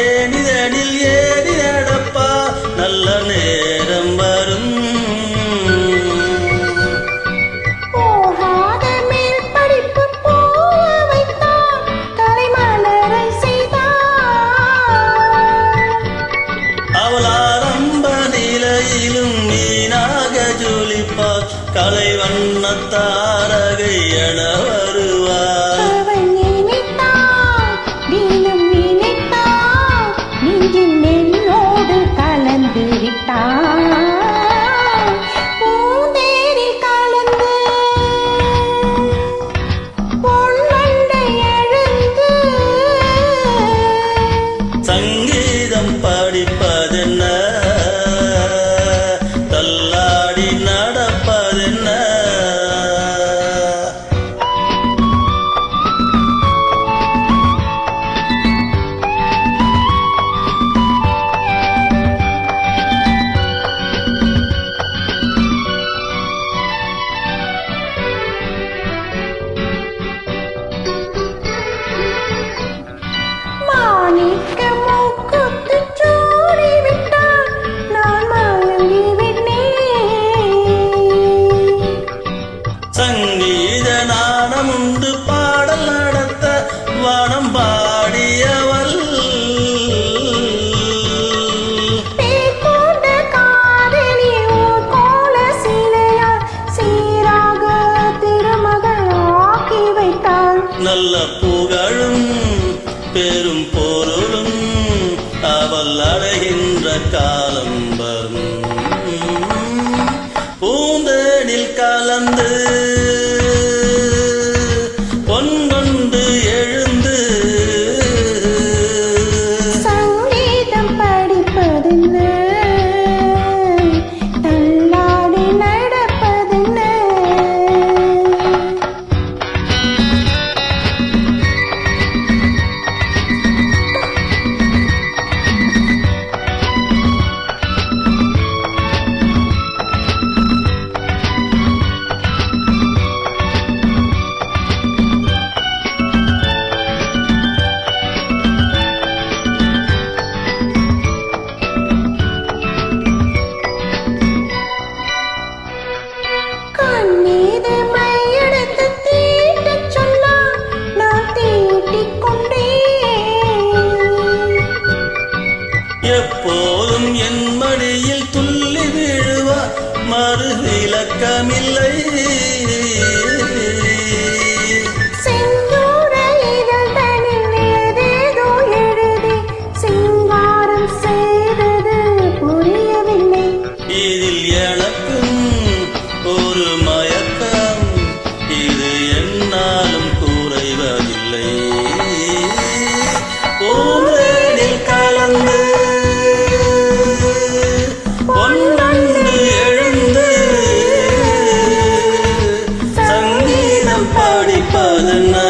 ஏனிதனில் ஏனிதடப்பா நல்ல நேரம் வரும். கலை வண்ண தாரகை எனவர் காவல் அடைகின்ற காலம். மறு விளக்கமில்லை பதனா